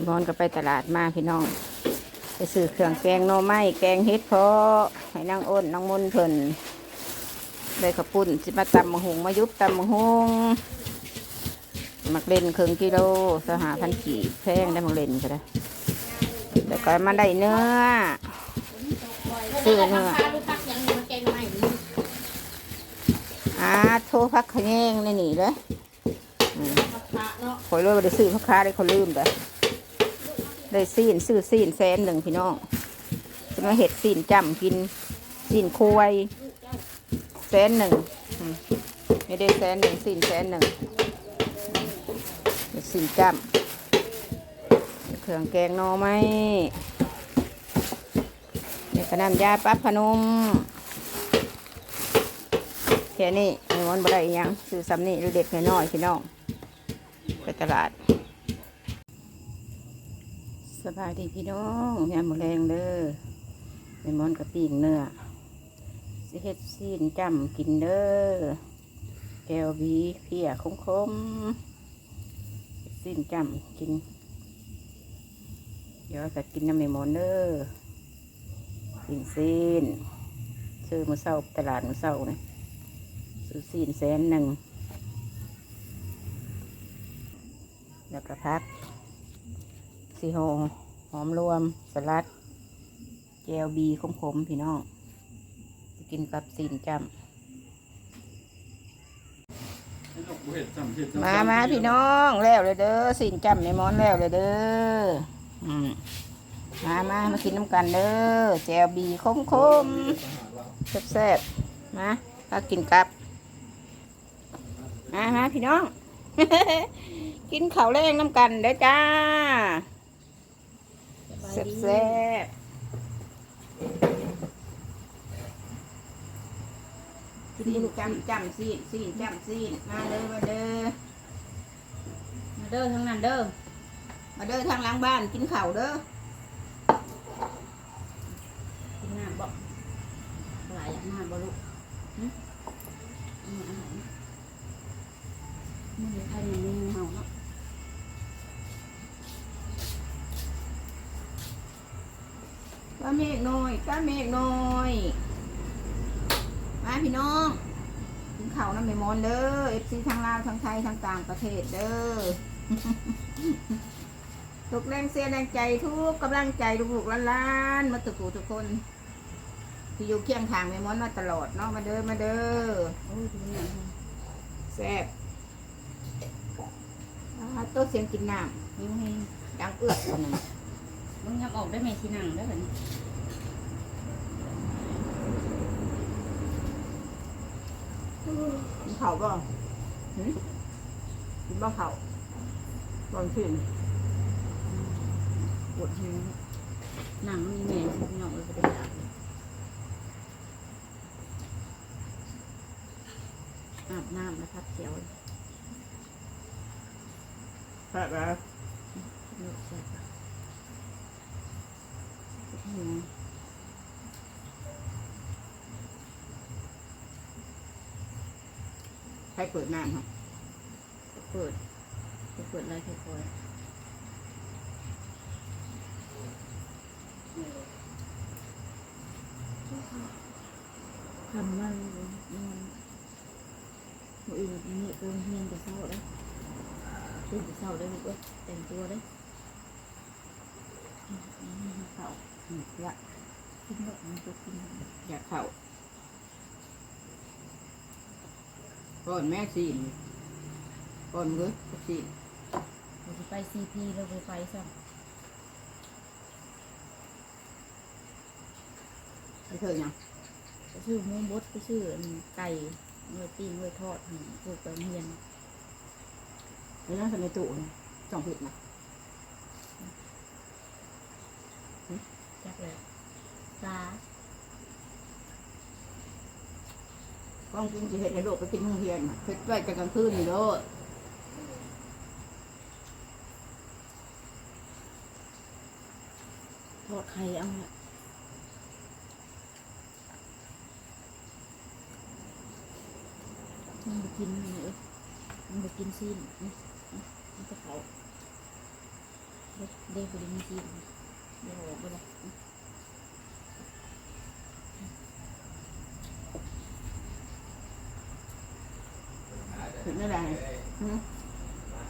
พี่มอนก็ไปตลาดมาพี่น้อง ไปซื้อเครื่องแกงหน่อไม้แกงเฮ็ดเพาะให้นางอ้นนางมนเพิ่นได้ขับปุ่นสิมาตำมะฮุงมายุบตำมะฮุงมักเล่นครึ่งกิโลสหพันกี่แพงได้มักเล่นก็ได้แต่ก็มาได้เนื้อซื้อเนื้อพาลูกพักยังอยู่มาแกงใหม่นี่อาโทรพักขะแยงในนี่เลยอืมพักพระเนาะคอยเลยว่าได้ซื้อพักค้าได้เขาลืมไป ได้ซีนซื้อซีนแสนหนึ่งพี่น้องจะมาเห็ดซีนจำกินซีนควยแสนหนึ่งไม่ได้แสนหนึ่งซีนแสนหนึ่งเห็ดซีนจำเครื่องแกงนอไหมเนี่ยกระนำยาปั๊บพนมแค่นี้ไอ้มอนบ่ได้อิหยังซื้อซ้ำนี่เด็กน้อยๆพี่น้องไปตลาด สบายดีพี่น้องยามมอแรงเด้อไอ้มอนกระปิ่งเนื้อสิเฮ็ดซีนจำกินเด้อแกวบีเพียคมคมๆซีนจำกิน เดี๋ยวจะกินน้ำไอ้มอนเด้อซีนซีนซื้อมือเศร้าตลาดมือเศร้านี่ยซื้อสี่แสนหนึ่งแล้วก็พัก สีหงหอมรวม สลัดเจลบีขมๆพี่น้องจะกินกับสินจำมามาพี่น้องแล้วเลยเด้อสินจำในมอนแล้วเลยเด้ออืมมามามากินน้ำกันเด้อแจวบีคมๆแซ่บๆมาถ้ากินกับมามาพี่น้อง กินข้าวแรงน้ำกันเด้อจ้าแซ่บแซ่บซีนจำจำซีนซีนจำซีนมาเด้อมาเด้อมาเด้อทั้งนั้นเด้อมาเด้อทางหลังบ้านกินข้าวเด้อกินน้ำบ่หลายอย่างน้ำบ่ลูกหึอืมอาหารมันอ ฆน้อยก้าเมฆน้อย มาพี่น้องกินข้าวน้ำไม่มอนเด้อเอฟซีทางลาวทางไทยทางต่างประเทศเด้อทุกแรงเสียแรงใจทุกกำลังใจลูกๆหล้านๆมาตุกูทุกคนที่อยู่เคียงทางแม่มอนมาตลอดเนาะมาเด้อมาเด้อแซ่บโต๊ะเสียงกินน้ำยิ้มให้ดังเอือกคนนึงมึงยับออกได้ไหมที่นั่งได้แบบนี้ กินเผาวบ่หึกินบ่เผาวบางทีปวดหิวนั่งมีแม่พี่น้องเลยก็ได้อาบอาบน้ำนะครับเจียวแซ่บแล้วลูกเสียบหิว ใค รเปิดน้ำครับเปิดเปิดอะไรค่อยทำมันมันมืออื่นนี่ตัวเฮียนจะเศร้าเลยตื่นจะเศร้าเลยนี่ก็แต่งตัวเลยเศร้าอยากกินแบบมันก็กินอยากเข่า ก่อนแม่ซีนก่อนมือก็ซีนเราจะไปซีพีเราไปไปซะไปเถอะยังไปซื้อหมูบดไปซื้อไก่เนื้อปิ้งเนื้อทอดให้พวกไปเฮียนไปนั่งในตู้นี่จ่องผิดนะจักเลยปลา กล้องกินจะเห็นในโลกไปกินโรงเรียนเฮ็ดไว้กันกลางคืนนี่โลดทอดไข่เอาเนี่ยมันไปกินนี่เอ้ยมันไปกินซีนนี่มันจะเขาเด็กด้พอดีมีซีนเดี๋ยวออกไปเลย ถึง ได้ไรหืม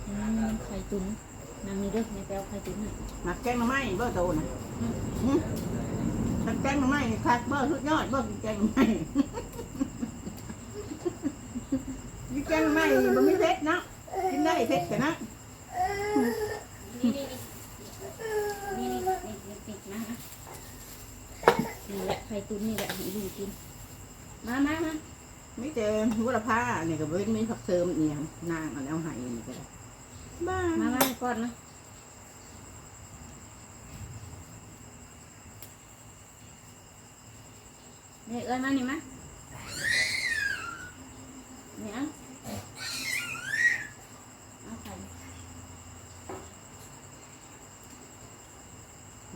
อืมไข่ตุ๋นนางนี่เด้อในแปลวไข่ตุ๋นน่ะหมักแกงหน่อไม้เบอร์โตนะหืมถ้าแกงหน่อไม้นี่คักเบอร์สุดยอดเบอร์แกงหน่อไม้นี่แกงหน่อไม้นี่มันไม่เผ็ดนะกินได้เผ็ดแต่นะ นี่นี่นี่นี่นี่นี่นี่มาฮะนี่แหละไข่ตุ๋นนี่แหละให้ลูกกิน มามามา ไม่เจอวัวละผ้า เนี่ยกับเว้นมีผักเสริมเนี่ยนางเอาแล้วหายนี่ก็ได้บ้ามามาก่อนนะนี่เอ้ยมานี่มานี่เอาเอาไข่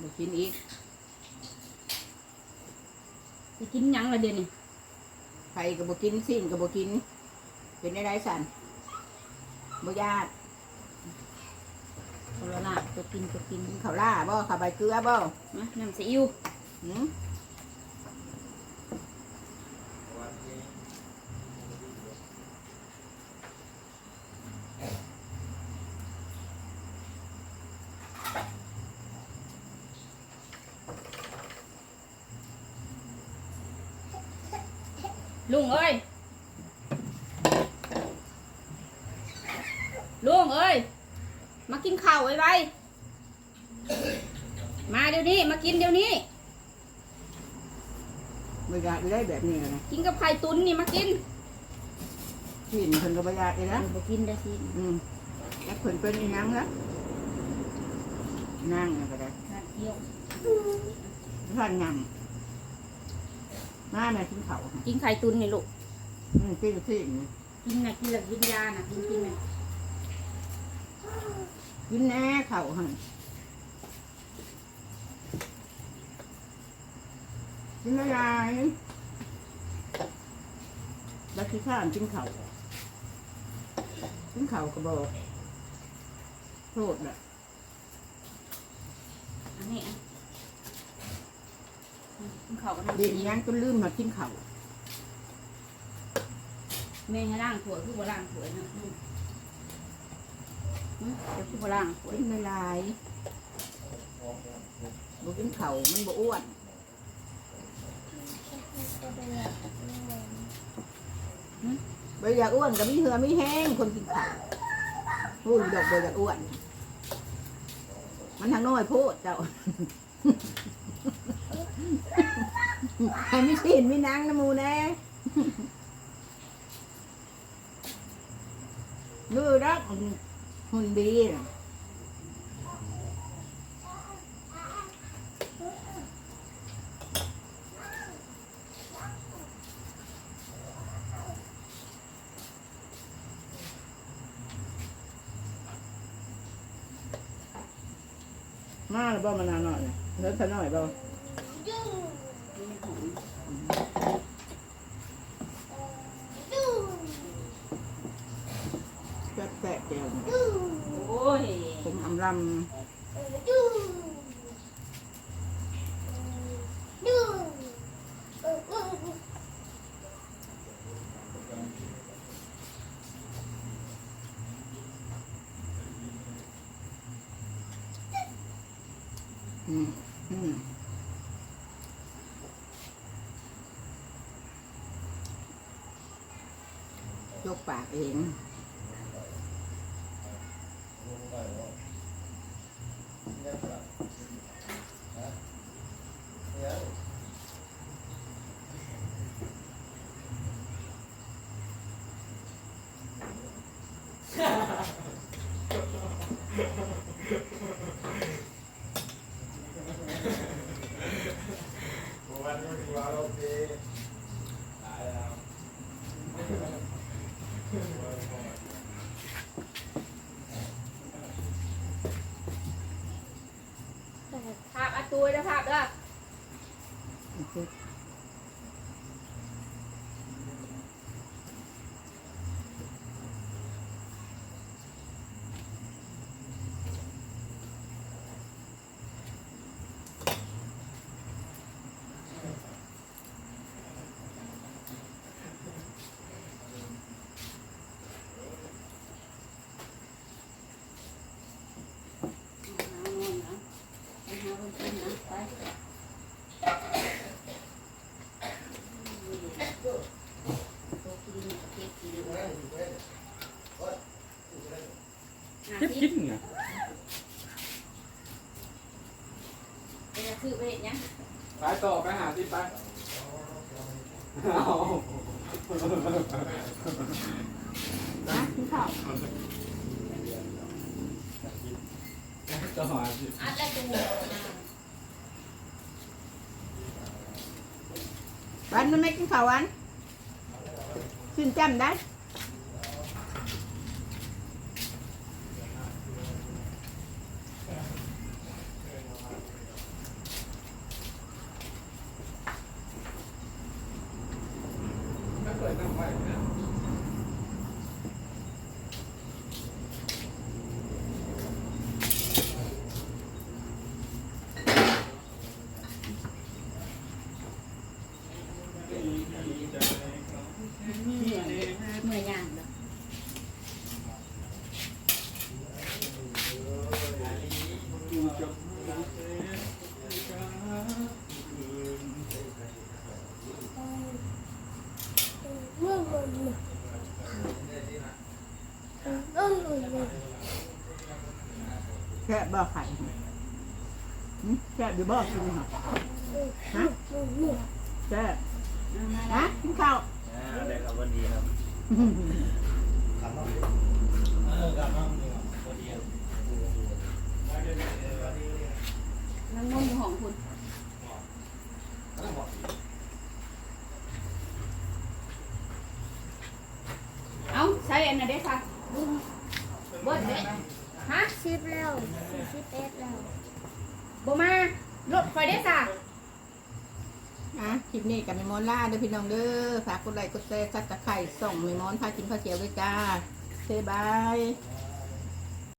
มากินอีกจะกินหยังละเดี๋ยวนี้ไข่กับบกินสิ้นกับบกิน เป็นได้ไรสันบญาติเอาละล่ะตัวกินตัวกินกินข้าวล่าบ่ข้าวใบเกลือบ่มาน้ำซีอิ๊วหืมลุงเอ้ย งเอ้ย มากินข้าวไว้ไวๆมาเดี๋ยวนี้ มากินเดี๋ยวนี้บญาติได้แบบนี้นะกินกับไข่ตุ๋นนี่มากินสิ้นเพิ่นกับบญาติเลยนะบ่กินได้สิอืมแล้เพิ่นเป็นอีหยังละนั่งน่ะก็ได้ขาดเที่ยวท่านยำมาแม่กินข้าวกินไข่ตุ๋นนี่ลูกอืมกินสิ้นกินนะกินหลักวิญญาณนะกินกินนะ กินแน่ข้าวหั่นกินอะไรแล้วขี้ข้ามกินข้าวกินข้าวก็บอกโทษแหละอันนี้อะกินข้าวกันเดี๋ยวนี้ยังจนลืมมากินข้าวแม่ให้ล้างถ้วยคือบ่ล้างถ้วยนะอืมอืม เดี๋ยวคือบ่ล้างถ้วยกินหลายๆบ่กินข้าวมันบ่อ้วนบ่อยากอ้วนก็มีเหือมีแห้งคนกินข้าวพูดดอกบ่อยากอ้วน มันทางน้อยโพดเจ้าให้ไม่ชินไม่นังนะหมูแน่ดูรัก หุ่นดีมาแล้วบ่มานานหน่อยเลิกซะหน่อยบ่ แจ๊ะแจ๊ะเจียว โอ้ย ผมอำลำอืมอืมยกปากเอง ภาพอา ตุยนะพัพเด้อ ม เนี่ย เดี๋ยวจะ ซื้อไปเห็นยังไปต่อไปหาที่ไปเอานะกินข้าวต่อหาที่อัดแล้วตูวันมันไม่กินข้าววันชื่นจำได้ ไม่เคยนั่งไหวนะ เหนื่อยเหนื่อยย่างเลย แค่บ่ไข่หึแค่อยู่บ่กินเหรอฮะแค่เอามาฮะละกินข้าวอ่าได้ครับวันดีครับเออกับน้องนี่ครับวันดีครับนั่งงมอยู่ห้องคุณเอาใช้อันนั้นได้ค่ะเบิดเด้ ฮะชิปแล้วชิบเอสแล้วบมารถไฟได้ค่ะอะคลิปนี้กับแม่มอนล่าเด้อพี่น้องเด้อฝากกดไลค์กดแชร์ซักตะไคร่ส่งแม่มอนพากินข้าวเจียวด้วยจ้าเซบาย